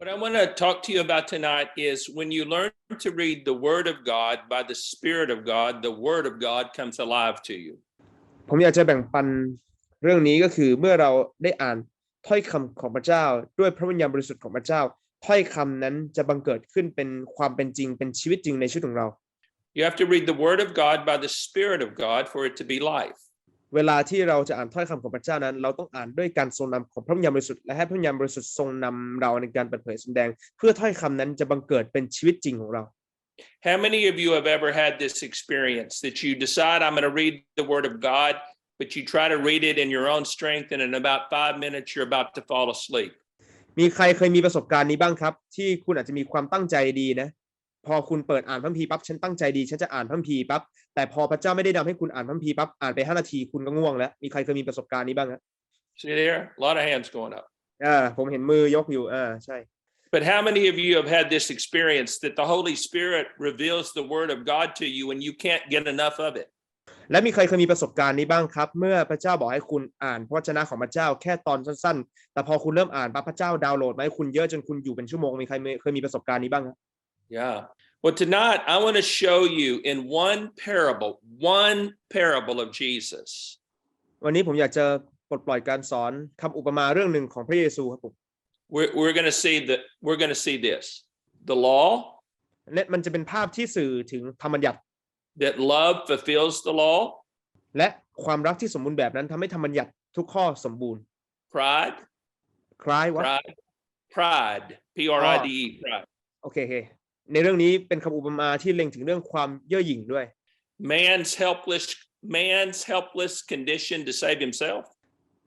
What I want to talk to you about tonight is when you learn to read the Word of God by the Spirit of God, the Word of God comes alive to you. ผมอยากจะแบ่งปันเรื่องนี้ก็คือเมื่อเราได้อ่านถ้อยคำของพระเจ้า ด้วยพระวิญญาณบริสุทธิ์ของพระเจ้า ถ้อยคำนั้นจะบังเกิดขึ้นเป็นความเป็นจริงเป็นชีวิตจริงในชีวิตของเรา You have to read the Word of God by the Spirit of God for it to be life. เวลาที่เราจะอ่านถ้อยคำของพระเจ้านั้น เราต้องอ่านด้วยการทรงนำของพระวิญญาณบริสุทธิ์และให้พระวิญญาณบริสุทธิ์ทรงนำเราในการเปิดเผยแสดง เพื่อถ้อยคำนั้นจะบังเกิดเป็นชีวิตจริงของเรา How many of you have ever had this experience that you decide, I'm going to read the Word of God, but you try to read it in your own strength, and in about five minutes, you're about to fall asleep? มีใครเคยมีประสบการณ์นี้บ้างครับ ที่คุณอาจจะมีความตั้งใจดีนะ พอคุณเปิดอ่านพระคัมภีร์ปั๊บฉันตั้งใจดีฉันจะอ่านพระคัมภีร์ปั๊บแต่พอพระเจ้าไม่ได้นำให้คุณอ่านพระคัมภีร์ปั๊บอ่านไปห้านาทีคุณก็ง่วงแล้วมีใครเคยมีประสบการณ์นี้บ้างครับ See there? A lot of hands going up. อ่าผมเห็นมือยกอยู่อ่าใช่ But how many of you have had this experience that the Holy Spirit reveals the Word of God to you and you can't get enough of it? และมีใครเคยมีประสบการณ์นี้บ้างครับ เมื่อพระเจ้าบอกให้คุณอ่านพระวจนะของพระเจ้าแค่ตอนสั้นๆ แต่พอคุณเริ่มอ่านปั๊บพระเจ้าดาวน์โหลดมาให้คุณเยอะจนคุณอยู่เป็นชั่วโมงมีใครเคยมีประสบการณ์นี้บ้างครับ Yeah. Well, tonight I want to show you in one parable, one parable of Jesus. วันนี้ผมอยากจะปลดปล่อยการสอนคำอุปมาเรื่องหนึ่งของพระเยซูครับผม We're, we're going to see that we're going to see this the law, และมันจะเป็นภาพที่สื่อถึงธรรมบัญญัติ that love fulfills the law, และความรักที่สมบูรณ์แบบนั้นทำให้ธรรมบัญญัติทุกข้อสมบูรณ์ pride, คล้ายว่า pride, pride, P R I D E, pride. โอเคโอเค ในเรื่องนี้เป็นคำอุปมาที่เล็งถึงเรื่องความเย่อหยิ่งด้วย Man's helpless, man's helpless condition to save himself.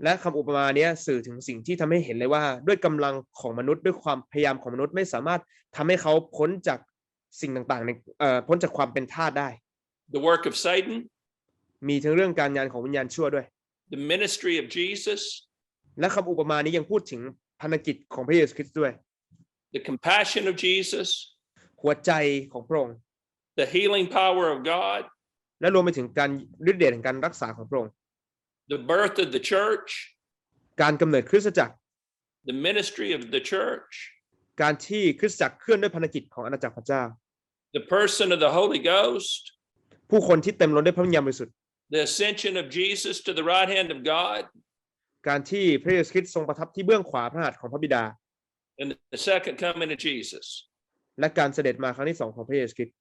และคำอุปมาเนี้ยสื่อถึงสิ่งที่ทำให้เห็นเลยว่า ด้วยกำลังของมนุษย์ด้วยความพยายามของมนุษย์ไม่สามารถทำให้เขาพ้นจากสิ่งต่างๆในเอ่อพ้นจากความเป็นทาสได้ The work of Satan, มีทั้งเรื่องการงานของวิญญาณชั่วด้วย the ministry of Jesus, และคำอุปมานี้ยังพูดถึงพันธกิจของพระเยซูคริสต์ด้วย the compassion of Jesus, หัวใจของพระองค์ the healing power of God, และรวมไปถึงการฤทธิ์เดชแห่งการรักษาของพระองค์ the birth of the church, การกำเนิดคริสตจักร the ministry of the church, การที่คริสตจักรเคลื่อนด้วยพันธกิจของอาณาจักรพระเจ้า the person of the Holy Ghost, ผู้คนที่เต็มล้นด้วยพระวิญญาณบริสุทธิ์ the ascension of Jesus to the right hand of God, การที่พระเยซูคริสต์ทรงประทับที่เบื้องขวาพระหัตถ์ของพระบิดา and the second coming of Jesus. และการเสด็จมาครั้งที่สองของพระเยซูคริสต์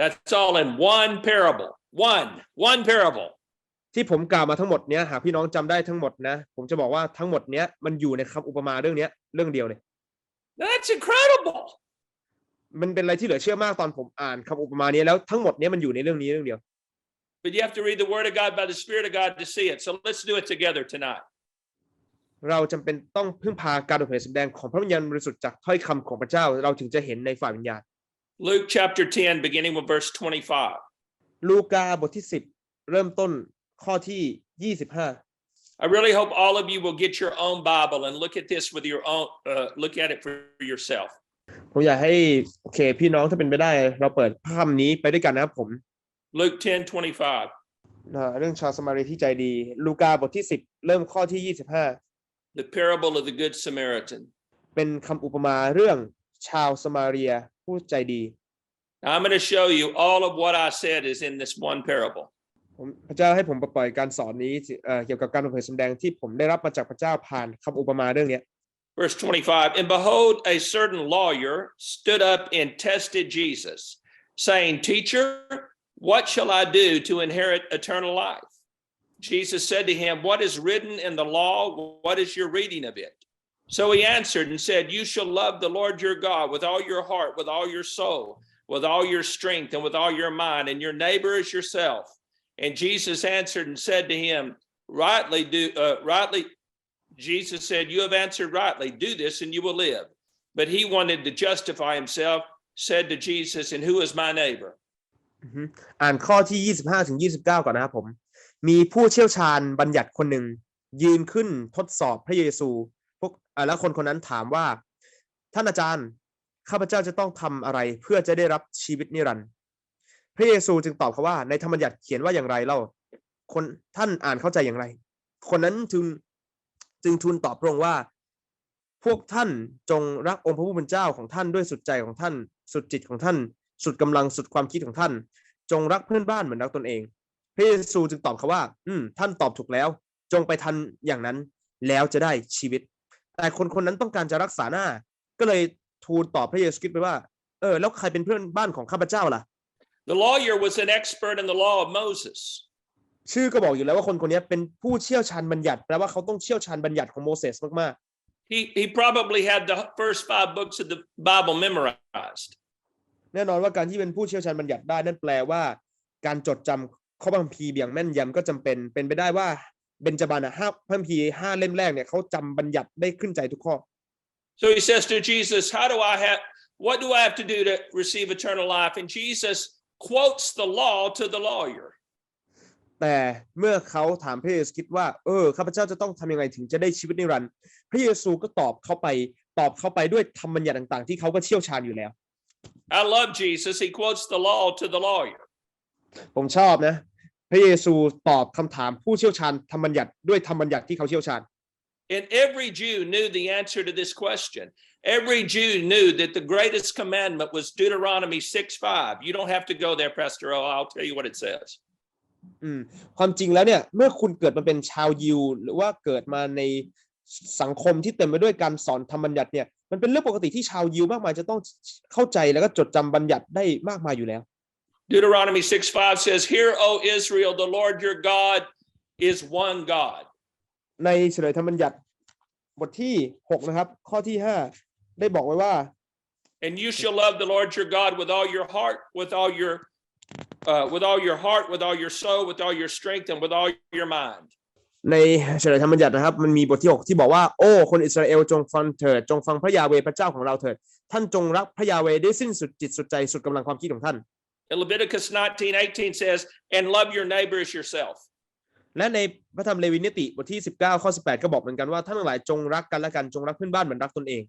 That's all in one parable. One, one parable. ที่ผมกล่าวมาทั้งหมดเนี้ยหากพี่น้องจำได้ทั้งหมดนะ ผมจะบอกว่าทั้งหมดเนี้ยมันอยู่ในคำอุปมาเรื่องเนี้ยเรื่องเดียวเลย That's incredible. มันเป็นอะไรที่เหลือเชื่อมากตอนผมอ่านคำอุปมานี้แล้วทั้งหมดเนี้ยมันอยู่ในเรื่องนี้เรื่องเดียว But you have to read the Word of God by the Spirit of God to see it. So let's do it together tonight. เราจำเป็นต้องพึ่งพาการเปิดเผยแสดงของพระวิญญาณบริสุทธิ์จากถ้อยคำของพระเจ้า เราถึงจะเห็นในฝ่ายวิญญาณ Luke chapter 10, beginning with verse 25. ลูกาบทที่ 10 เริ่มต้นข้อที่ 25 I really hope all of you will get your own Bible and look at this with your own, uh, look at it for yourself. ผมอยากให้โอเค พี่น้องถ้าเป็นไปได้ เราเปิดภาพนี้ไปด้วยกันนะครับผม Luke 10, 25. อ่าเรื่องชาวสมารีที่ใจดี ลูกาบทที่ 10 เริ่มข้อที่ 25 The parable of the Good Samaritan. เป็นคำอุปมาเรื่องชาวสมาเรียผู้ใจดี Now, I'm going to show you all of what I said is in this one parable. ผมพระเจ้าให้ผมปล่อยการสอนนี้เอ่อเกี่ยวกับการเปิดเผยแสดงที่ผมได้รับมาจากพระเจ้าผ่านคำอุปมาเรื่องเนี้ย Verse 25 And behold, a certain lawyer stood up and tested Jesus, saying, Teacher, what shall I do to inherit eternal life? Jesus said to him, What is written in the law? What is your reading of it? So he answered and said, You shall love the Lord your God with all your heart, with all your soul, with all your strength, and with all your mind, and your neighbor as yourself. And Jesus answered and said to him, Rightly do, uh, rightly Jesus said, You have answered rightly. Do this and you will live. But he wanted to justify himself, said to Jesus, And who is my neighbor? อือฮึอ่านข้อที่ 25ถึง29 ก่อนนะครับผม มีผู้เชี่ยวชาญบัญญัติคนหนึ่งยืนขึ้นทดสอบพระเยซูพวกแล้วคนคนนั้นถามว่า ท่านอาจารย์ข้าพเจ้าจะต้องทำอะไรเพื่อจะได้รับชีวิตนิรันดร์พระเยซูจึงตอบเขาว่า ในธรรมบัญญัติเขียนว่าอย่างไรเล่าคนท่านอ่านเข้าใจอย่างไร คนนั้นจึงจึงทูลตอบพระองค์ว่าผู้วกท่านจงรักองค์พระผู้เป็นเจ้าของท่านด้วยสุดใจของท่าน สุดจิตของท่าน สุดกำลังสุดความคิดของท่าน จงรักเพื่อนบ้านเหมือนรักตนเอง พระเยซูจึงตอบเขาว่า อืม ท่านตอบถูกแล้ว จงไปทันอย่างนั้นแล้วจะได้ชีวิต แต่คนคนนั้นต้องการจะรักษาหน้า ก็เลยทูลตอบพระเยซูคริสต์ไปว่า เออ แล้วใครเป็นเพื่อนบ้านของข้าพเจ้าล่ะ The lawyer was an expert in the law of Moses. ชื่อก็บอกอยู่แล้วว่าคนคนนี้เป็นผู้เชี่ยวชาญบัญญัติแปลว่าเขาต้องเชี่ยวชาญบัญญัติของโมเสสมาก He, he probably had the first five books of the Bible memorized. ๆ แน่นอนว่าการที่เป็นผู้เชี่ยวชาญบัญญัติได้นั่นแปลว่า การจดจำ ข้อบังพีร์อย่างแม่นยำก็จำเป็นเป็นไปได้ว่าเบญจบันอะห้าพระคัมภีร์ห้าเล่มแรกเนี่ยเขาจำบัญญัติได้ขึ้นใจทุกข้อ So he says to Jesus, How do I have, what do I have to do to receive eternal life? And Jesus quotes the law to the lawyer. แต่เมื่อเขาถามพระเยซูคริดว่า เออข้าพเจ้าจะต้องทำยังไงถึงจะได้ชีวิตนิรันดร์พระเยซูก็ตอบเขาไปตอบเขาไปด้วยธรรมบัญญัติต่างๆ ที่เขาก็เชี่ยวชาญอยู่แล้ว I love Jesus. He quotes the law to the lawyer. ผมชอบนะ พระเยซูตอบคำถามผู้เชี่ยวชาญธรรมบัญญัติด้วยธรรมบัญญัติที่เขาเชี่ยวชาญ And every Jew knew the answer to this question. Every Jew knew that the greatest commandment was Deuteronomy 6 5. You don't have to go there, Pastor O. I'll tell you what it says. อืมความจริงแล้วเนี่ยเมื่อคุณเกิดมาเป็นชาวยิว หรือว่าเกิดมาในสังคมที่เต็มไปด้วยการสอนธรรมบัญญัติเนี่ยมันเป็นเรื่องปกติที่ชาวยิวมากมายจะต้องเข้าใจแล้วก็จดจำบัญญัติได้มากมายอยู่แล้ว Deuteronomy 6 5 says, Hear, O Israel, the Lord your God is one God. ในเฉลยธรรมบัญญัติบทที่ 6 นะครับ ข้อที่ 5 ได้บอกไว้ว่า And you shall love the Lord your God with all your heart, with all your uh, with all your heart, with all your soul, with all your strength, and with all your mind. ในเฉลยธรรมบัญญัตินะครับ มันมีบทที่ 6 ที่บอกว่า โอ้ คนอิสราเอลจงฟังเถิด จงฟังพระยาเวห์พระเจ้าของเราเถิด ท่านจงรักพระยาเวห์ได้วยสิ้นสุดจิตสุดใจสุดกำลังความคิดของท่าน And Leviticus 19 18 says, And love your neighbor as yourself. และในพระธรรมเลวีนิติบทที่ 19 ข้อ 18 ก็บอกเหมือนกันว่าท่านทั้งหลายจงรักกันและกันจงรักเพื่อนบ้านเหมือนรักตนเอง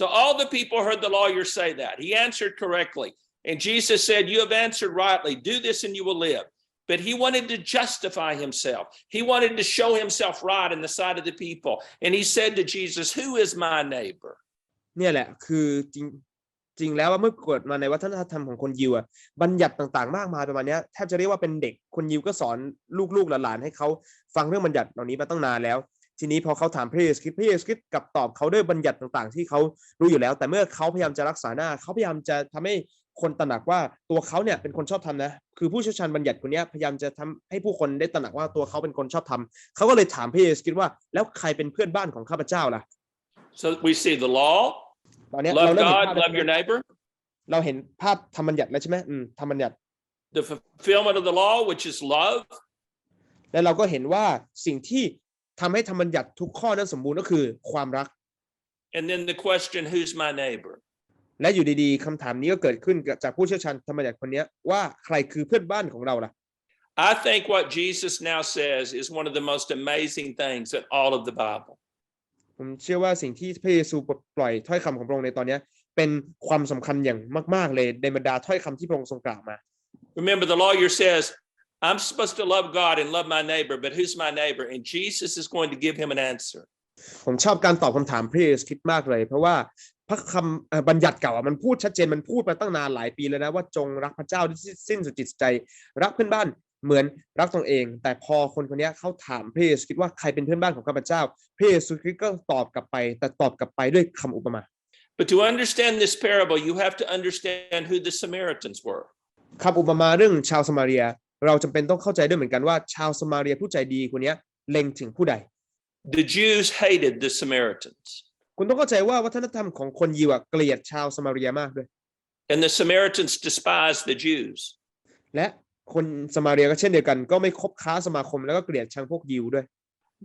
So all the people heard the lawyer say that. He answered correctly. And Jesus said, You have answered rightly. Do this and you will live. But he wanted to justify himself. He wanted to show himself right in the sight of the people. And he said to Jesus, Who is my neighbor? เนี่ยแหละคือจริง จริงแล้วว่าเมื่อเกิดมาในวัฒนธรรมของคนยิวอะบัญญัติต่างๆ มากมายประมาณนี้แทบจะเรียกว่าเป็นเด็กคนยิวก็สอนลูกๆหลานๆให้เขาฟังเรื่องบัญญัติเหล่านี้มาตั้งนานแล้ว ทีนี้พอเขาถามพระเยซูคริสต์พระเยซูคริสต์กับตอบเขาด้วยบัญญัติต่างๆ ที่เขารู้อยู่แล้ว แต่เมื่อเขาพยายามจะรักษาหน้าเขาพยายามจะทำให้คนตระหนักว่าตัวเขาเนี่ยเป็นคนชอบทำนะ คือผู้เชี่ยวชาญบัญญัติคนนี้พยายามจะทำให้ผู้คนได้ตระหนักว่าตัวเขาเป็นคนชอบทำเขาก็เลยถามพระเยซูคริสต์ว่าแล้วใครเป็นเพื่อนบ้านของข้าพเจ้าล่ะ So we see the law, ตอนเนี้ยเรา love เริ่มเห็น God, ภาพแล้ว love your neighbor, เราเห็นภาพธรรมบัญญัติแล้วใช่ไหมอืมธรรมบัญญัติ the fulfillment of the law, which is love, และเราก็เห็นว่าสิ่งที่ทำให้ธรรมบัญญัติทุกข้อนั้นสมบูรณ์ก็คือความรัก and then the question, Who's my neighbor? และอยู่ดีๆคำถามนี้ก็เกิดขึ้นจากผู้เชี่ยวชาญธรรมบัญญัติคนเนี้ยว่าใครคือเพื่อนบ้านของเราล่ะ I think what Jesus now says is one of the most amazing things in all of the Bible. ผมเชื่อว่าสิ่งที่พระเยซูปลดปล่อยถ้อยคำของพระองค์ในตอนเนี้ยเป็นความสำคัญอย่างมากๆเลยในบรรดาถ้อยคำที่พระองค์ทรงกล่าวมา Remember, the lawyer says, I'm supposed to love God and love my neighbor, but who's my neighbor? And Jesus is going to give him an answer. ผมชอบการตอบคำถามพระเยซูคริสต์มากเลย เพราะว่าพระคำเอ่อบัญญัติเก่าอะมันพูดชัดเจนมันพูดมาตั้งนานหลายปีแล้วนะว่าจงรักพระเจ้าด้วยสิ้นสุดจิตใจ รักเพื่อนบ้าน เหมือนรักตนเอง แต่พอคนคนเนี้ยเขาถามพระเยซูคริสต์ว่าใครเป็นเพื่อนบ้านของข้าพเจ้าพระเยซูคริสต์ก็ตอบกลับไป แต่ตอบกลับไปด้วยคำอุปมา But to understand this parable, you have to understand who the Samaritans were. คำอุปมาเรื่องชาวสมาเรีย เราจำเป็นต้องเข้าใจด้วยเหมือนกันว่าชาวสมาเรียผู้ใจดีคนเนี้ยเล็งถึงผู้ใด The Jews hated the Samaritans, คุณต้องเข้าใจว่าวัฒนธรรมของคนยิวอะเกลียดชาวสมาเรียมากด้วย and the Samaritans despised the Jews. และ คนสมาเรียก็เช่นเดียวกันก็ไม่คบค้าสมาคมแล้วก็เกลียดชังพวกยิวด้วย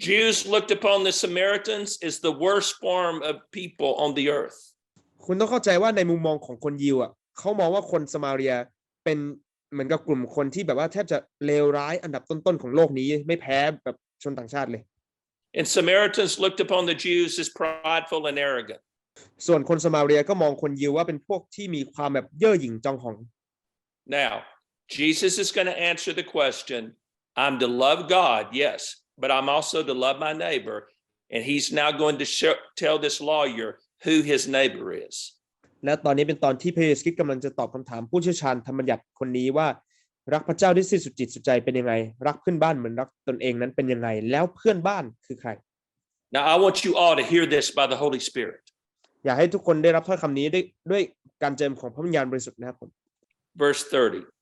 Jews looked upon the Samaritans as the worst form of people on the earth. คุณต้องเข้าใจว่าในมุมมองของคนยิวอะเขามองว่าคนสมาเรียเป็นเหมือนกับกลุ่มคนที่แบบว่าแทบจะเลวร้ายอันดับต้นๆของโลกนี้ไม่แพ้แบบชนต่างชาติเลย And Samaritans looked upon the Jews as prideful and arrogant. ส่วนคนสมาเรียก็มองคนยิวว่าเป็นพวกที่มีความแบบเย่อหยิ่งจองหอง Now, Jesus is going to answer the question I'm to love God, yes, but I'm also to love my neighbor. and he's now going to show, tell this lawyer who his neighbor is. และตอนนี้เป็นตอนที่พระเยซูคริสต์กำลังจะตอบคำถามผู้เชี่ยวชาญธรรมบัญญัติคนนี้ว่า รักพระเจ้าด้วยสิ้นสุดจิตสุดใจเป็นยังไง รักเพื่อนบ้านเหมือนรักตนเองนั้นเป็นยังไง แล้วเพื่อนบ้านคือใคร Now, I want you all to hear this by the Holy Spirit. อยากให้ทุกคนได้รับถ้อยคำนี้ด้วยด้วยการเจิมของพระวิญญาณบริสุทธิ์นะครับผม Verse 30.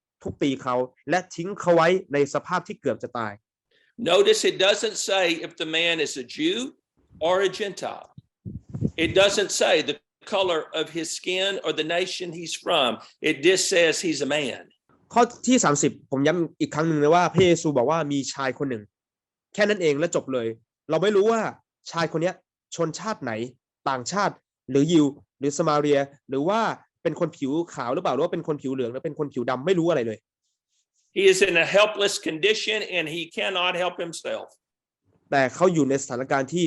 ทุบตีเขาและทิ้งเขาไว้ในสภาพที่เกือบจะตาย Notice it doesn't say if the man is a Jew or a Gentile. It doesn't say the color of his skin or the nation he's from. It just says he's a man. ข้อที่ 30 ผมย้ำอีกครั้งหนึ่งเลยว่าพระเยซูบอกว่ามีชายคนหนึ่ง แค่นั้นเองและจบเลย เราไม่รู้ว่าชายคนเนี้ยชนชาติไหน ต่างชาติ หรือยิว หรือสมาเรีย หรือว่า เป็นคนผิวขาวหรือเปล่าหรือว่าเป็นคนผิวเหลืองหรือเป็นคนผิวดำไม่รู้อะไรเลย He is in a helpless condition and he cannot help himself. แต่เขาอยู่ในสถานการณ์ที่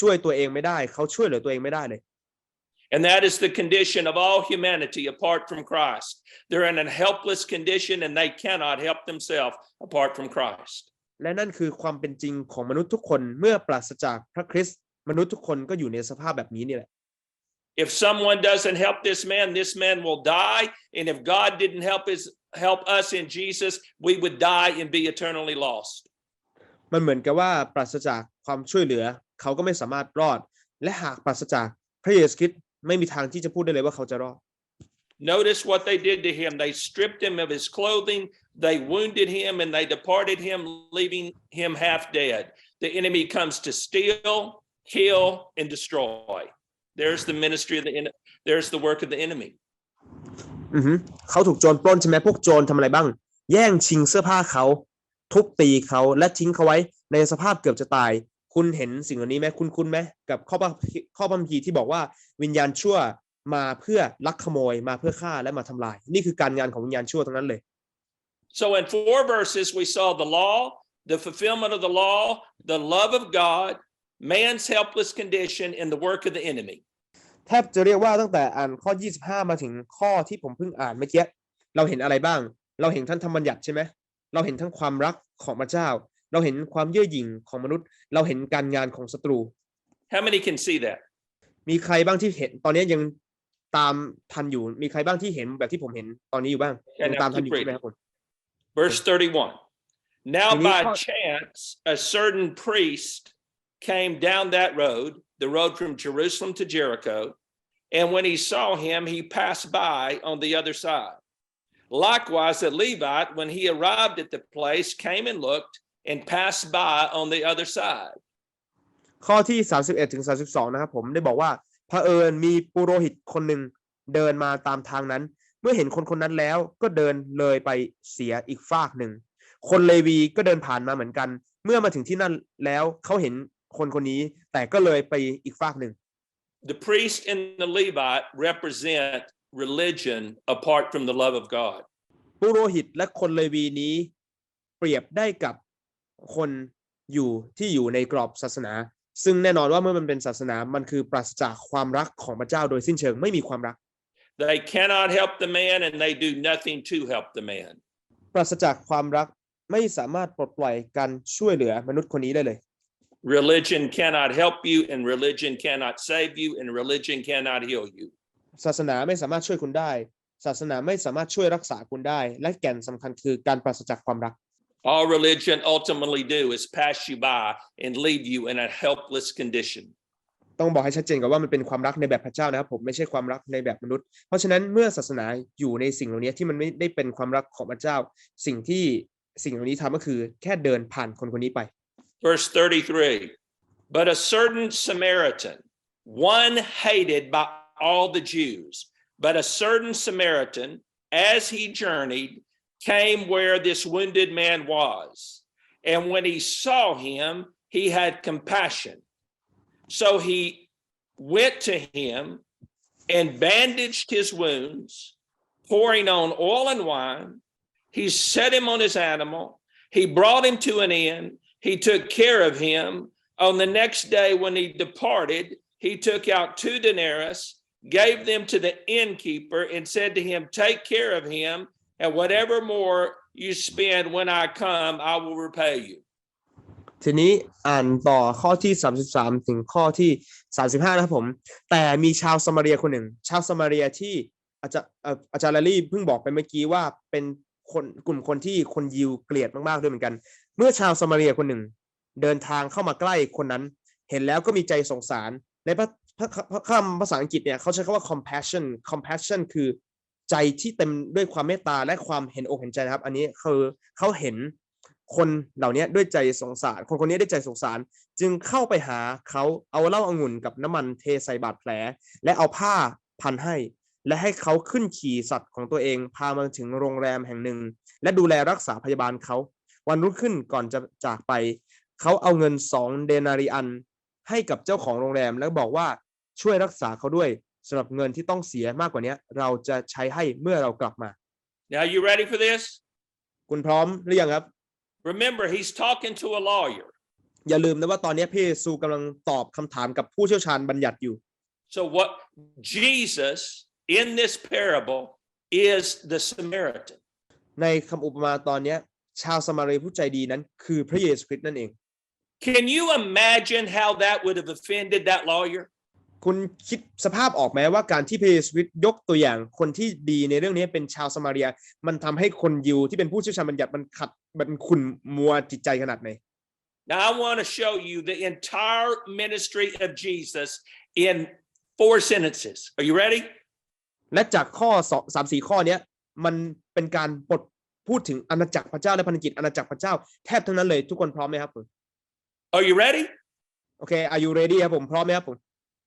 ช่วยตัวเองไม่ได้เขาช่วยเหลือตัวเองไม่ได้เลย And that is the condition of all humanity apart from Christ. They're in a helpless condition and they cannot help themselves apart from Christ. และนั่นคือความเป็นจริงของมนุษย์ทุกคนเมื่อปราศจากพระคริสต์มนุษย์ทุกคนก็อยู่ในสภาพแบบนี้นี่แหละ If someone doesn't help this man, this man will die. And if God didn't help his help us in Jesus, we would die and be eternally lost. มันเหมือนกับว่าปราศจากความช่วยเหลือ เขาก็ไม่สามารถรอด และหากปราศจากพระเยซูคริสต์ไม่มีทางที่จะพูดได้เลยว่าเขาจะรอด Notice what they did to him. They stripped him of his clothing, they wounded him, and they departed him, leaving him half dead. The enemy comes to steal, kill, and destroy. There's the ministry of the en- there's the work of the enemy. อือฮึเขาถูกโจรปล้นใช่ไหมพวกโจรทำอะไรบ้าง แย่งชิงเสื้อผ้าเขา ทุบตีเขาและทิ้งเขาไว้ในสภาพเกือบจะตาย คุณเห็นสิ่งเหล่านี้ไหมคุณคุณไหมกับข้อพระข้อพระคัมภีร์ที่บอกว่าวิญญาณชั่วมาเพื่อลักขโมยมาเพื่อฆ่าและมาทำลาย นี่คือการงานของวิญญาณชั่วทั้งนั้นเลย So in four verses, we saw the law, the fulfillment of the law, the love of God, man's helpless condition, and the work of the enemy. แทบจะเรียกว่าตั้งแต่อ่านข้อ 25 มาถึงข้อที่ผมเพิ่งอ่านเมื่อกี้เราเห็นอะไรบ้าง เราเห็นท่านธรรมบัญญัติใช่ไหมเราเห็นทั้งความรักของพระเจ้า เราเห็นความเย่อหยิ่งของมนุษย์ เราเห็นการงานของศัตรู How many can see that? มีใครบ้างที่เห็นตอนนี้ยังตามทันอยู่ มีใครบ้างที่เห็นแบบที่ผมเห็นตอนนี้อยู่บ้าง Yeah, ยัง now ตามทันอยู่ keep ใช่ไหมครับผม Verse 31. Now, Can you by talk- chance, a certain priest came down that road, the road from Jerusalem to Jericho. And when he saw him, he passed by on the other side. Likewise, a Levite, when he arrived at the place, came and looked and passed by on the other side. ข้อที่ 31ถึง32 นะครับผมได้บอกว่าเผอิญมีปุโรหิตคนหนึ่งเดินมาตามทางนั้น เมื่อเห็นคนคนนั้นแล้วก็เดินเลยไปเสียอีกฝากหนึ่ง คนเลวีก็เดินผ่านมาเหมือนกัน เมื่อมาถึงที่นั่นแล้วเขาเห็น คนคนนี้ แต่ก็เลยไปอีกฝากหนึ่ง The priest and the Levite represent religion apart from the love of God. ปุโรหิตและคนเลวีนี้ เปรียบได้กับคนอยู่ที่อยู่ในกรอบศาสนา ซึ่งแน่นอนว่าเมื่อมันเป็นศาสนามันคือปราศจากความรักของพระเจ้าโดยสิ้นเชิงไม่มีความรัก They cannot help the man and they do nothing to help the man. ปราศจากความรักไม่สามารถปลดปล่อยการช่วยเหลือมนุษย์คนนี้ได้เลย Religion cannot help you, and religion cannot save you, and religion cannot heal you. ศาสนาไม่สามารถช่วยคุณได้ ศาสนาไม่สามารถช่วยรักษาคุณได้ และแก่นสำคัญคือการปราศจากความรัก All religion ultimately do is pass you by and leave you in a helpless condition. ต้องบอกให้ชัดเจนก่อนว่ามันเป็นความรักในแบบพระเจ้านะครับผมไม่ใช่ความรักในแบบมนุษย์ เพราะฉะนั้นเมื่อศาสนาอยู่ในสิ่งเหล่านี้ที่มันไม่ได้เป็นความรักของพระเจ้า สิ่งที่สิ่งเหล่านี้ทำก็คือแค่เดินผ่านคนคนนี้ไป Verse 33 But a certain Samaritan, one hated by all the Jews, but a certain Samaritan, as he journeyed, came where this wounded man was. And when he saw him, he had compassion. So he went to him and bandaged his wounds, pouring on oil and wine. He set him on his animal. He brought him to an inn. He took care of him. On the next day, when he departed, he took out two denarii, gave them to the innkeeper, and said to him, Take care of him, and whatever more you spend when I come, I will repay you. ทีนี้อ่านต่อข้อที่ 33 ถึงข้อที่ 35 นะครับผม แต่มีชาวสมาเรียคนหนึ่ง ชาวสมาเรียที่อาจารย์เอ่ออาจารย์ลาลี่เพิ่งบอกไปเมื่อกี้ว่าเป็น คนกลุ่มคนที่คนยิวเกลียดมากๆด้วยเหมือนกัน เมื่อชาวสมาเรียคนหนึ่ง เดินทางเข้ามาใกล้คนนั้น เห็นแล้วก็มีใจสงสารในพระคำภาษาอังกฤษเนี่ยเขาใช้คำว่า compassion compassion คือใจที่เต็มด้วยความเมตตาและความเห็นอกเห็นใจนะครับ อันนี้คือเขาเห็นคนเหล่านี้ด้วยใจสงสาร คนคนนี้ด้วยใจสงสาร จึงเข้าไปหาเขาเอาเหล้าองุ่นกับน้ำมันเทใส่บาดแผล และเอาผ้าพันให้ และให้เขาขึ้นขี่สัตว์ของตัวเอง พามาถึงโรงแรมแห่งหนึ่ง และดูแลรักษาพยาบาลเขา วันรุ่งขึ้นก่อนจะจากไป เขาเอาเงินสองเดนาริอัน ให้กับเจ้าของโรงแรม แล้วบอกว่าช่วยรักษาเขาด้วยสำหรับเงินที่ต้องเสียมากกว่านี้เราจะใช้ให้เมื่อเรากลับมา Now, you ready for this? คุณพร้อมหรือยังครับ Remember, he's talking to a lawyer. อย่าลืมนะว่าตอนนี้พระเยซูกำลังตอบคำถามกับผู้เชี่ยวชาญบัญญัติอยู่ So, what Jesus in this parable is the Samaritan. ในคำอุปมาตอนเนี้ยชาวสมาเรียผู้ใจดีนั้นคือพระเยซูคริสต์นั่นเอง Can you imagine how that would have offended that lawyer? คุณคิดสภาพออกไหมว่าการที่พระเยซูคริสต์ยกตัวอย่างคนที่ดีในเรื่องนี้เป็นชาวสมาเรีย มันทำให้คนยิวที่เป็นผู้เชี่ยวชาญบัญญัติมันขัดมันขุ่นมัวจิตใจขนาดไหน Now, I want to show you the entire ministry of Jesus in four sentences. Are you ready? และจากข้อสองสามสี่ข้อเนี้ยมันเป็นการบทพูดถึงอาณาจักรพระเจ้าและพันธกิจอาณาจักรพระเจ้าแทบทั้งนั้นเลยทุกคนพร้อมไหมครับผม Are you ready? โอเค are you ready ครับผมพร้อมไหมครับผม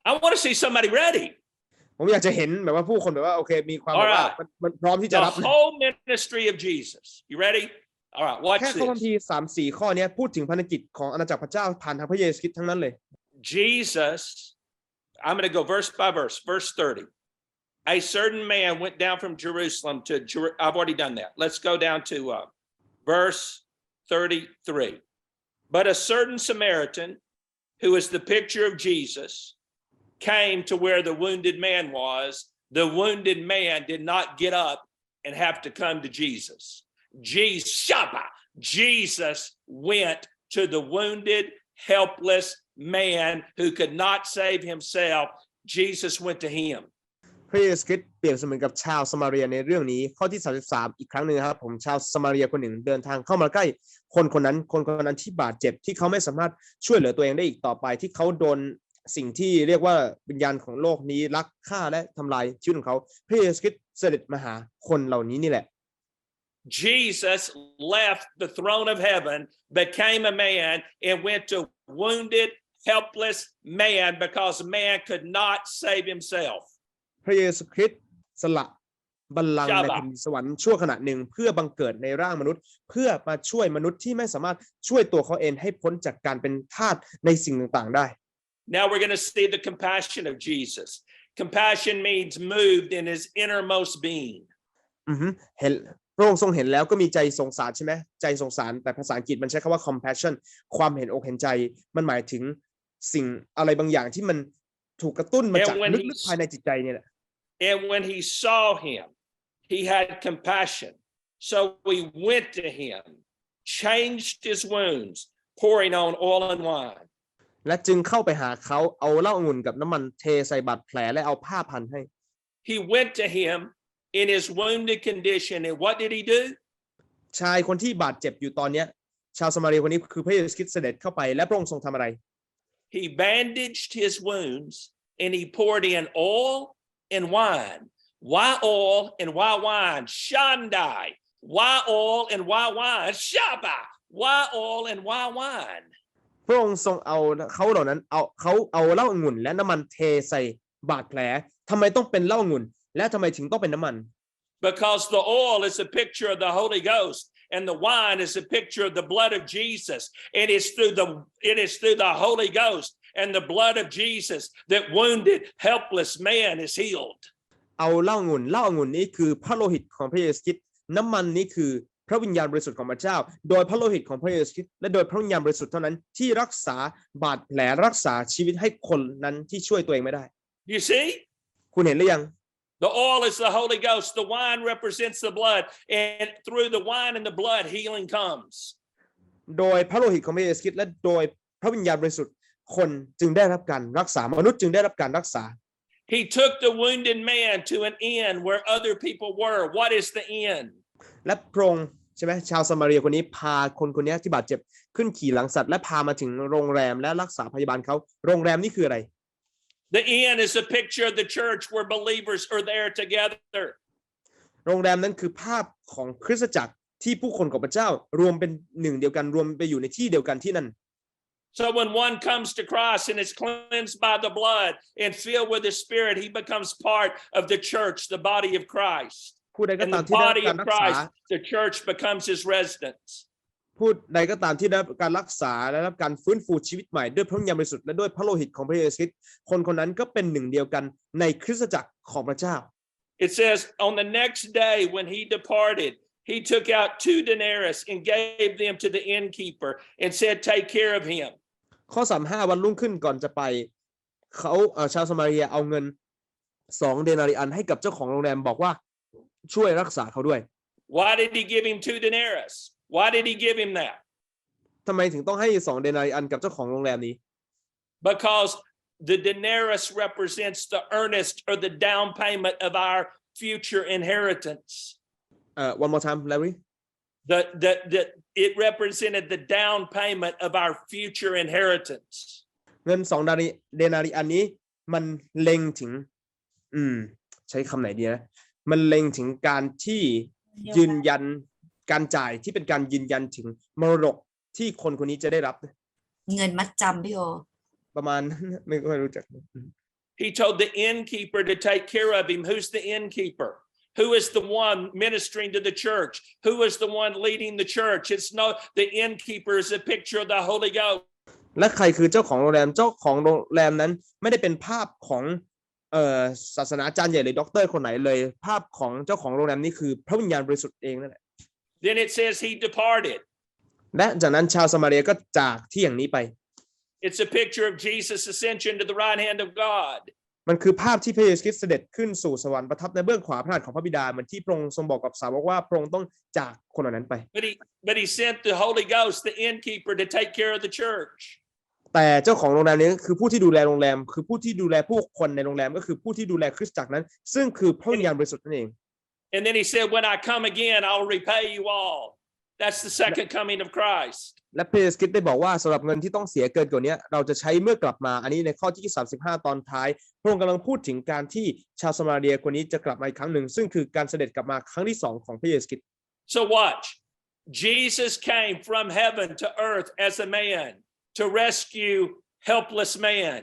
I want to see somebody ready. ผมอยากจะเห็นแบบว่าผู้คนแบบว่าโอเคมีความแบบว่า Alright. มันมันพร้อมที่จะ The รับ whole ministry of Jesus. You ready? All right, watch แค่ข้อคัม this. ภีร์สามสี่ข้อเนี้ยพูดถึงพันธกิจของอาณาจักรพระเจ้าผ่านทางพระเยซูคริสต์ทั้งนั้นเลย Jesus, I'm going to go verse by verse, verse 30. A certain man went down from Jerusalem to, Jer- I've already done that. Let's go down to uh, verse 33. But a certain Samaritan, who is the picture of Jesus, came to where the wounded man was. The wounded man did not get up and have to come to Jesus. Jesus, Jesus went to the wounded, helpless man who could not save himself. Jesus went to him. พระเยซูคริสต์เปรียบเสมือนกับชาวสมาเรียในเรื่องนี้ ข้อที่ 33 อีกครั้งหนึ่งครับ ผมชาวสมาเรียคนหนึ่งเดินทางเข้ามาใกล้ คนคนนั้นคนคนนั้นที่บาดเจ็บที่เขาไม่สามารถช่วยเหลือตัวเองได้อีกต่อไป ที่เขาโดนสิ่งที่เรียกว่าวิญญาณของโลกนี้ลักฆ่าและทำลายชีวิตของเขาพระเยซูคริสต์เสด็จมาหาคนเหล่านี้นี่แหละ Jesus left the throne of heaven, became a man, and went to wounded, helpless man because man could not save himself. พระเยซูคริสต์สละบัลลังก์ชาในบะแผ่นดินสวรรค์ชั่วขณะหนึ่งเพื่อบังเกิดในร่างมนุษย์ เพื่อมาช่วยมนุษย์ที่ไม่สามารถช่วยตัวเขาเองให้พ้นจากการเป็นทาสในสิ่งต่างๆได้ Now we're going to see the compassion of Jesus. Compassion means moved in his innermost being. อือฮึเห็นพระองค์ทรงเห็นแล้วก็มีใจสงสารใช่ไหมใจสงสารแต่ภาษาอังกฤษมันใช้คำว่า compassion ความเห็นอกเห็นใจ มันหมายถึงสิ่งอะไรบางอย่างที่มัน ถูกกระตุ้นมาจาก And when ลึก he's- ๆภายในจิตใจเนี่ยแหละ And when he saw him, he had compassion. So we went to him, changed his wounds, pouring on oil and wine. และจึงเข้าไปหาเขาเอาเหล้าองุ่นกับน้ำมันเทใส่บาดแผลและเอาผ้าพันให้ He went to him in his wounded condition. And what did he do? ชายคนที่บาดเจ็บอยู่ตอนเนี้ย ชาวสมาเรียคนนี้คือพระเยซูคริสต์เสด็จเข้าไปและพระองค์ทรงทำอะไร He bandaged his wounds and he poured in oil and wine. Why oil and why wine? Shandai. Why oil and why wine? Shabba. Why oil and why wine? พระองค์ทรงเอาเขาเหล่านั้นเอาเขาเอาเหล้าองุ่นและน้ำมันเทใส่บาดแผลทำไมต้องเป็นเหล้าองุ่นและทำไมถึงต้องเป็นน้ำมัน Because the oil is a picture of the Holy Ghost and the wine is a picture of the blood of Jesus. It is through the it is through the Holy Ghost and the blood of Jesus that wounded, helpless man is healed. เอาเหล้าองุ่นเหล้าองุ่นนี้คือพระโลหิตของพระเยซูคริสต์น้ำมันนี้คือพระวิญญาณบริสุทธิ์ของพระเจ้า โดยพระโลหิตของพระเยซูคริสต์และโดยพระวิญญาณบริสุทธิ์เท่านั้นที่รักษาบาดแผลรักษาชีวิตให้คนนั้นที่ช่วยตัวเองไม่ได้ You see? คุณเห็นหรือยัง The oil is the Holy Ghost. The wine represents the blood. And through the wine and the blood, healing comes. โดยพระโลหิตของพระเยซูคริสต์และโดยพระวิญญาณบริสุทธิ์คนจึงได้รับการรักษามนุษย์จึงได้รับการรักษา He took the wounded man to an inn where other people were. What is the inn? และพระองค์ใช่ไหมชาวสมาเรียคนนี้พาคนคนนี้ที่บาดเจ็บขึ้นขี่หลังสัตว์และพามาถึงโรงแรมและรักษาพยาบาลเขาโรงแรมนี่คืออะไร The inn is a picture of the church where believers are there together. โรงแรมนั้นคือภาพของคริสตจักรที่ผู้คนของพระเจ้ารวมเป็นหนึ่งเดียวกันรวมไปอยู่ในที่เดียวกันที่นั่น So when one comes to Christ and is cleansed by the blood and filled with the Spirit, he becomes part of the church, the body of Christ. ผู้ใดก็ And ตาม the ที่ได้รับ body การ of รักษา Christ, the church becomes his residence. ผู้ใดก็ตามที่ได้รับการรักษาและได้รับการฟื้นฟูชีวิตใหม่ด้วยพระวิญญาณบริสุทธิ์และด้วยพระโลหิตของพระเยซูคริสต์คนคนนั้นก็เป็นหนึ่งเดียวกันในคริสตจักรของพระเจ้า It says, on the next day when he departed, he took out two denarius and gave them to the innkeeper and said, Take care of him. ข้อสามห้าวันรุ่งขึ้นก่อนจะไป เขาเอ่อชาวสมาเรียเอาเงินสองเดนาริอันให้กับเจ้าของโรงแรมบอกว่าช่วยรักษาเขาด้วย Why did he give him two denarius? Why did he give him that? ทำไมถึงต้องให้สองเดนาริอันกับเจ้าของโรงแรมนี้ Because the denarius represents the earnest or the down payment of our future inheritance. เอ่อ one more time Larry The, the, the, it represented the down payment of our future inheritance. เงินสองดาริเดนาริอันนี้มันเล็งถึง อืม ใช้คำไหนดีนะ มันเล็งถึงการที่ยืนยัน การจ่ายที่เป็นการยืนยันถึงมรดกที่คนคนนี้จะได้รับ เงินมัดจำพี่โอประมาณไม่ค่อยรู้จัก He told the innkeeper to take care of him. Who's the innkeeper? Who is the one ministering to the church? Who is the one leading the church? It's no, the innkeeper is a picture of the Holy Ghost. และใครคือเจ้าของโรงแรมเจ้าของโรงแรมนั้นไม่ได้เป็นภาพของเอ่อศาสนาจารย์ใหญ่หรือด็อกเตอร์คนไหนเลย ภาพของเจ้าของโรงแรมนี้คือพระวิญญาณบริสุทธิ์เองนั่นแหละ Then it says he departed. และจากนั้นชาวสมาเรียก็จากที่อย่างนี้ไป It's a picture of Jesus' ascension to the right hand of God. มันคือภาพที่พระเยซูคริสต์เสด็จขึ้นสู่สวรรค์ประทับในเบื้องขวาพระหัตถ์ของพระบิดาเหมือนที่พระองค์ทรงบอกกับสาวกว่าพระองค์ต้องจากคนเหล่านั้นไป But he but he sent the Holy Ghost, the innkeeper, to take care of the church. แต่เจ้าของโรงแรมนี้คือผู้ที่ดูแลโรงแรม คือผู้ที่ดูแลผู้คนในโรงแรมก็คือผู้ที่ดูแลคริสตจักรนั้น ซึ่งคือพระวิญญาณบริสุทธิ์นั่นเอง And then he said, When I come again, I'll repay you all. That's the second coming of Christ. และพระเยซูคริสต์ได้บอกว่าสำหรับเงินที่ต้องเสียเกินกว่านี้เราจะใช้เมื่อกลับมา อันนี้ในข้อที่ 35 ตอนท้าย พระองค์กำลังพูดถึงการที่ชาวสมาเรียคนนี้จะกลับมาอีกครั้งหนึ่ง ซึ่งคือการเสด็จกลับมาครั้งที่สองของพระเยซูคริสต์ So watch. Jesus came from heaven to earth as a man to rescue helpless man.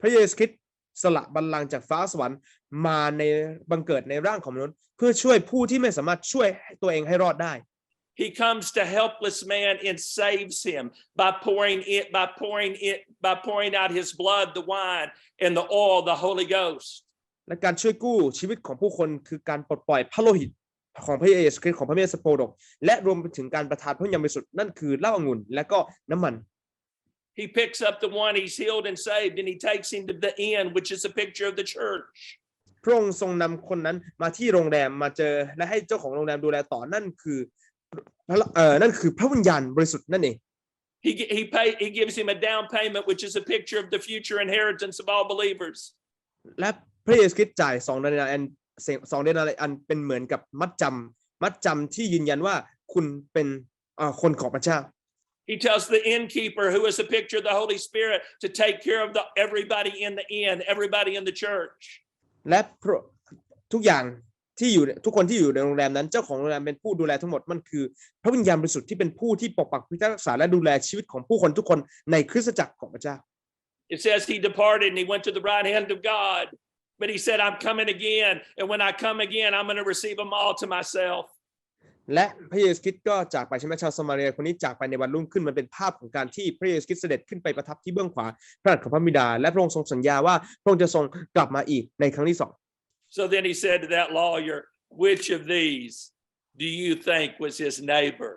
พระเยซูคริสต์สละบัลลังก์จากฟ้าสวรรค์ มาในบังเกิดในร่างของมนุษย์ เพื่อช่วยผู้ที่ไม่สามารถช่วยตัวเองให้รอดได้ He comes to helpless man and saves him by pouring it, by pouring it, by pouring out his blood, the wine, and the oil, the Holy Ghost. และการช่วยกู้ชีวิตของผู้คนคือการปลดปล่อยพระโลหิตของพระเยซูคริสต์ของพระเมสสโปรดก และรวมไปถึงการประทานพระวิญญาณบริสุทธิ์นั่นคือเหล้าองุ่นและก็น้ำมัน He picks up the one he's healed and saved, and he takes him to the inn, which is a picture of the church. พระองค์ทรงนำคนนั้นมาที่โรงแรมมาเจอและให้เจ้าของโรงแรมดูแลต่อนั่นคือพระเอ่อนั่นคือพระวิญญาณบริสุทธิ์นั่นเอง He, gi- he, pay, he gives him a down payment, which is a picture of the future inheritance of all believers. และพระเยซูคริสต์จ่ายสองเดนาริอันสองเดนาริอันเป็นเหมือนกับมัดจำมัดจำที่ยืนยันว่าคุณเป็นเอ่อคนของพระเจ้า He tells the innkeeper, who is a picture of the Holy Spirit, to take care of the, everybody in the inn, everybody in the church. และทุกอย่างที่อยู่ทุกคนที่อยู่ในโรงแรมนั้น เจ้าของโรงแรมเป็นผู้ดูแลทั้งหมดมันคือ พระวิญญาณบริสุทธิ์ที่เป็นผู้ที่ปกปักพิทักษาและดูแลชีวิตของผู้คนทุกคนในคริสตจักรของพระเจ้า It says he departed and he went to the right hand of God. But he said, I'm coming again. And when I come again, I'm going to receive them all to myself. และพระเยซูคริสต์ก็จากไปใช่ไหมชาวสมาเรียคนนี้จากไปในวันรุ่งขึ้นมันเป็นภาพของการที่พระเยซูคริสต์เสด็จขึ้นไปประทับที่เบื้องขวาพระหัตถ์ของพระบิดา และพระองค์ทรงสัญญาว่าพระองค์จะทรงกลับมาอีกในครั้งที่สอง So then he said to that lawyer, Which of these do you think was his neighbor?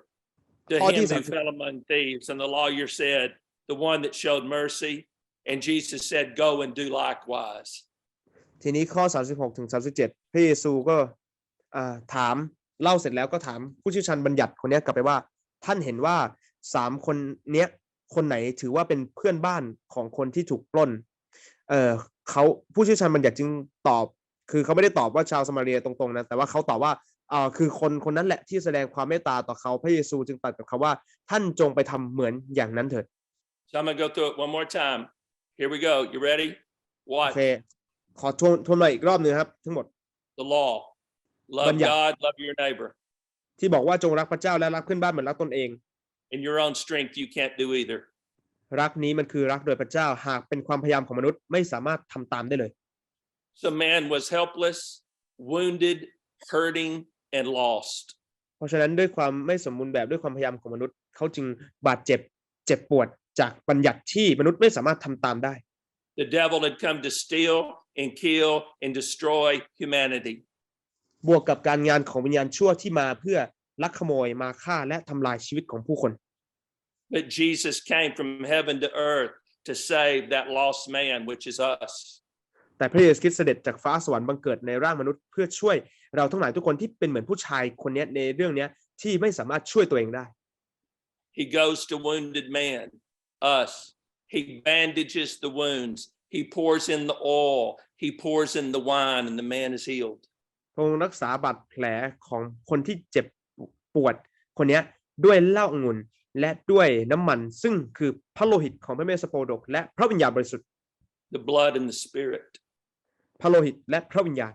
To All him these who are- fell among thieves. And the lawyer said, The one that showed mercy. And Jesus said, Go and do likewise. ทีนี้ข้อ 36ถึง37 พระเยซูก็อ่าถาม เล่าเสร็จแล้วก็ถามผู้เชี่ยวชาญบัญญัติคนเนี้ยกลับไปว่า ท่านเห็นว่าสามคนเนี้ยคนไหนถือว่าเป็นเพื่อนบ้านของคนที่ถูกปล้น เออเขาผู้เชี่ยวชาญบัญญัติจึงตอบ คือเขาไม่ได้ตอบว่าชาวสมาเรียตรงๆนะแต่ว่าเขาตอบว่าอ่าคือคนคนนั้นแหละที่แสดงความเมตตาต่อเขาพระเยซูจึงตรัสกับเขาว่าท่านจงไปทำเหมือนอย่างนั้นเถิด So I'm going to go through it one more time. Here we go. You ready? โอ Watch เคขอทวนทวนมาอีกรอบหนึ่งครับ ทั้งหมด the law. Love Banya. God, love your neighbor. ที่บอกว่าจงรักพระเจ้าและรักเพื่อนบ้านเหมือนรักตนเอง In your own strength, you can't do either. รักนี้มันคือรักโดยพระเจ้าหากเป็นความพยายามของมนุษย์ไม่สามารถทำตามได้เลย So man was helpless, wounded, hurting, and lost. เพราะฉะนั้นด้วยความไม่สมบูรณ์แบบด้วยความพยายามของมนุษย์เขาจึงบาดเจ็บเจ็บปวดจากบัญญัติที่มนุษย์ไม่สามารถทำตามได้ The devil had come to steal and kill and destroy humanity. บวกกับการงานของวิญญาณชั่วที่มาเพื่อลักขโมยมาฆ่าและทำลายชีวิตของผู้คน But Jesus came from heaven to earth to save that lost man, which is us. แต่พระเยซูคริสต์เสด็จจากฟ้าสวรรค์บังเกิดในร่างมนุษย์เพื่อช่วยเราทั้งหลายทุกคนที่เป็นเหมือนผู้ชายคนเนี้ยในเรื่องเนี้ยที่ไม่สามารถช่วยตัวเองได้ He goes to wounded man, us. He bandages the wounds. He pours in the oil. He pours in the wine, and the man is healed. พระองค์รักษาบาดแผลของคนที่เจ็บปวดคนเนี้ยด้วยเหล้าองุ่นและด้วยน้ำมัน ซึ่งคือพระโลหิตของพระเมสสโปดก และพระวิญญาณบริสุทธิ์ the blood and the spirit. พระโลหิตและพระวิญญาณ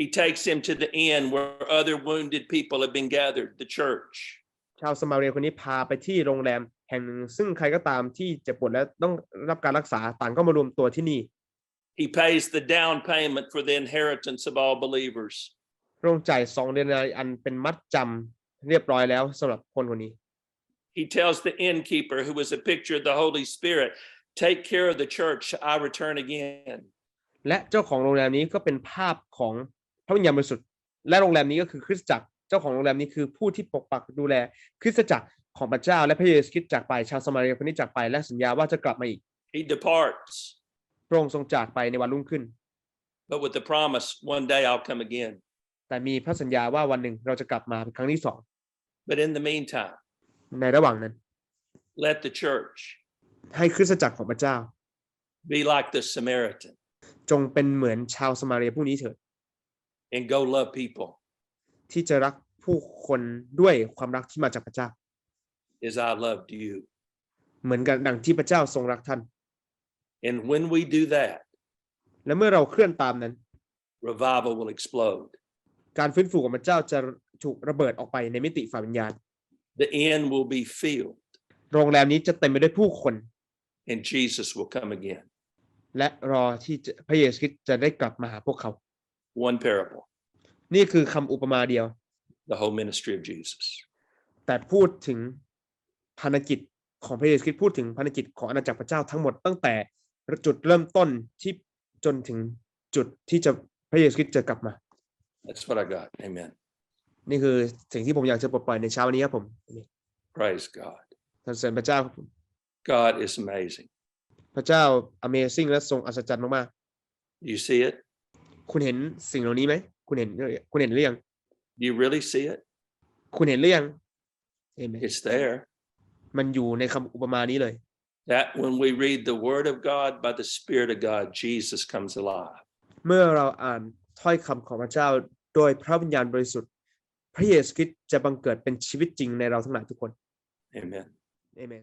He takes him to the inn where other wounded people have been gathered, the church. ชาวสมาเรียคนนี้พาไปที่โรงแรมแห่งหนึ่งซึ่งใครก็ตามที่เจ็บปวดและต้องรับการรักษาต่างก็มารวมตัวที่นี่ He pays the down payment for the inheritance of all believers. พระองค์จ่ายสองเดือนอันเป็นมัดจำเรียบร้อยแล้วสำหรับคนคนนี้ He tells the innkeeper, who was a picture of the Holy Spirit, take care of the church. I return again. และเจ้าของโรงแรมนี้ก็เป็นภาพของพระวิญญาณบริสุทธิ์และโรงแรมนี้ก็คือคริสตจักรเจ้าของโรงแรมนี้คือผู้ที่ปกปักดูแล คริสตจักรของพระเจ้าและพระเยซูคริสต์จากไปชาวสมาเรียคนนี้จากไปและสัญญาว่าจะกลับมาอีก He departs, พระองค์ทรงจากไปในวันรุ่งขึ้น but with the promise, one day I'll come again. แต่มีพระสัญญาว่าวันหนึ่งเราจะกลับมาเป็นครั้งที่สอง But in the meantime, ในระหว่างนั้น let the church ให้คริสตจักรของพระเจ้า be like the Samaritan จงเป็นเหมือนชาวสมาเรียผู้นี้เถิด and go love people ที่จะรักผู้คนด้วยความรักที่มาจากพระเจ้า as I loved you. เหมือนกันดังที่พระเจ้าทรงรักท่าน And when we do that, และเมื่อเราเคลื่อนตามนั้น revival will explode. การฟื้นฟูของพระเจ้าจะถูกระเบิดออกไปในมิติฝ่ายวิญญาณ The inn will be filled โรงแรมนี้จะเต็มไปด้วยผู้คน and Jesus will come again. และรอที่จะพระเยซูคริสต์จะได้กลับมาหาพวกเขา One parable, นี่คือคำอุปมาเดียว the whole ministry of Jesus. แต่พูดถึงภารกิจของพระเยซูคริสต์พูดถึงภารกิจของอาณาจักรพระเจ้าทั้งหมดตั้งแต่ จุดเริ่มต้นที่จนถึงจุดที่จะพระเยซูคริสต์จะกลับมา That's what I got. Amen. นี่คือสิ่งที่ผมอยากจะปลดปล่อยในเช้านี้ครับผม Praise God. สรรเสริญพระเจ้าครับผม God is amazing. พระเจ้า Amazing และทรงอัศจรรย์มาก Do you see it? ๆคุณเห็นสิ่งเหล่านี้ไหม คุณเห็นคุณเห็นหรือยัง Do you really see it? คุณเห็นหรือยังเห็นไหม It's there. มันอยู่ในคำอุปมานี้เลย That when we read the word of God by the Spirit of God, Jesus comes alive. เมื่อเราอ่านถ้อยคำของพระเจ้าโดยพระวิญญาณบริสุทธิ์ พระเยซูคริสต์จะบังเกิดเป็นชีวิตจริงในเราทั้งหลายทุกคน Amen. เอเมน